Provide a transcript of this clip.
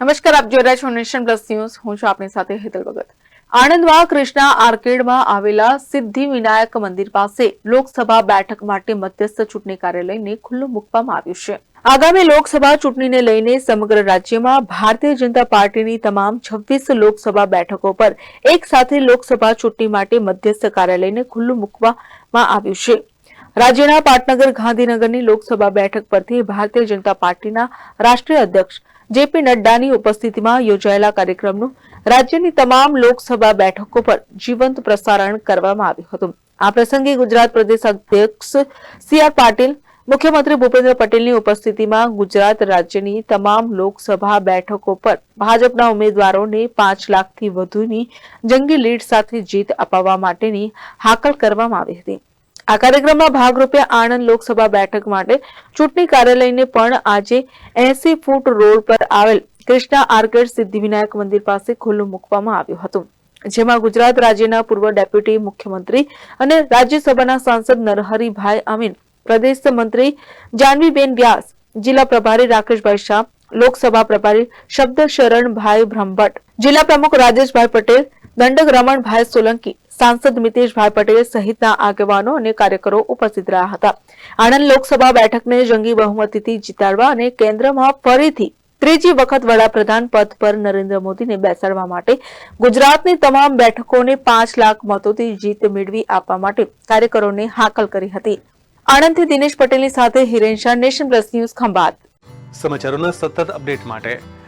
નમસ્કાર, આપ જોઈ રહ્યા છો નેશન પ્લસ ન્યૂઝ. હું છું આપની સાથે હેતલ ભગત. આણંદમાં કૃષ્ણા આર્કેડમાં આવેલા સિદ્ધિ વિનાયક મંદિર પાસે લોકસભા બેઠક માટે મધ્યસ્થ ચૂંટણી કાર્યાલયને ખુલ્લું મૂકવામાં આવ્યું છે. આગામી લોકસભા ચૂંટણીને લઈને સમગ્ર રાજ્યમાં ભારતીય જનતા પાર્ટીની તમામ છવ્વીસ લોકસભા બેઠકો પર એક સાથે લોકસભા ચૂંટણી માટે મધ્યસ્થ કાર્યાલયને ખુલ્લું મૂકવામાં આવ્યું છે. રાજ્યના પાટનગર ગાંધીનગરની લોકસભા બેઠક પરથી ભારતીય જનતા પાર્ટીના રાષ્ટ્રીય અધ્યક્ષ જેપી નડ્ડાની ઉપસ્થિતિમાં યોજાયેલા કાર્યક્રમનું રાજ્યની તમામ લોકસભા બેઠકો પર જીવંત પ્રસારણ કરવામાં આવ્યું હતું. આ પ્રસંગે ગુજરાત પ્રદેશ અધ્યક્ષ સી આર પાટીલ, મુખ્યમંત્રી ભૂપેન્દ્ર પટેલની ઉપસ્થિતિમાં ગુજરાત રાજ્યની તમામ લોકસભા બેઠકો પર ભાજપના ઉમેદવારોને પાંચ લાખથી વધુની જંગી લીડ સાથે જીત અપાવવા માટેની હાકલ કરવામાં આવી હતી. આ કાર્યક્રમમાં ભાગરૂપે આણંદ લોકસભા બેઠક માટે ચૂંટણી કાર્યાલયને પણ આજે એસી ફૂટ રોડ પર આવેલ કૃષ્ણા આર્કેડ સિદ્ધિવિનાયક મંદિર પાસે ખુલ્લું મૂકવામાં આવ્યું હતું, જેમાં ગુજરાત રાજ્યના પૂર્વ ડેપ્યુટી મુખ્યમંત્રી અને રાજ્યસભાના સાંસદ નરહરીભાઈ અમીન પ્રદેશ મંત્રી જાનવીબેન વ્યાસ, જિલ્લા પ્રભારી રાકેશભાઈ શાહ, લોકસભા પ્રભારી શબ્દ શરણભાઈ બ્રહ્મભટ્ટ, જિલ્લા પ્રમુખ રાજેશભાઈ પટેલ, દંડક રમણભાઈ સોલંકી સાંસદ મિતેશભાઈ પટેલ સહિતના આગેવાનો અને કાર્યકરો ઉપસ્થિત રહ્યા હતા. આણંદ લોકસભા બેઠકને જંગી બહુમતીથી જીતાડવા અને કેન્દ્રમાં ફરીથી ત્રીજી વખત વડાપ્રધાન પદ પર નરેન્દ્ર મોદીને બેસાડવા માટે ગુજરાતની તમામ બેઠકોને પાંચ લાખ મતોથી જીત મેળવી આપવા માટે કાર્યકરોને હાકલ કરી હતી. આણંદથી દિનેશ પટેલની સાથે Hiren Shah, nation plus news Khambhat. સમાચારોના સતત અપડેટ માટે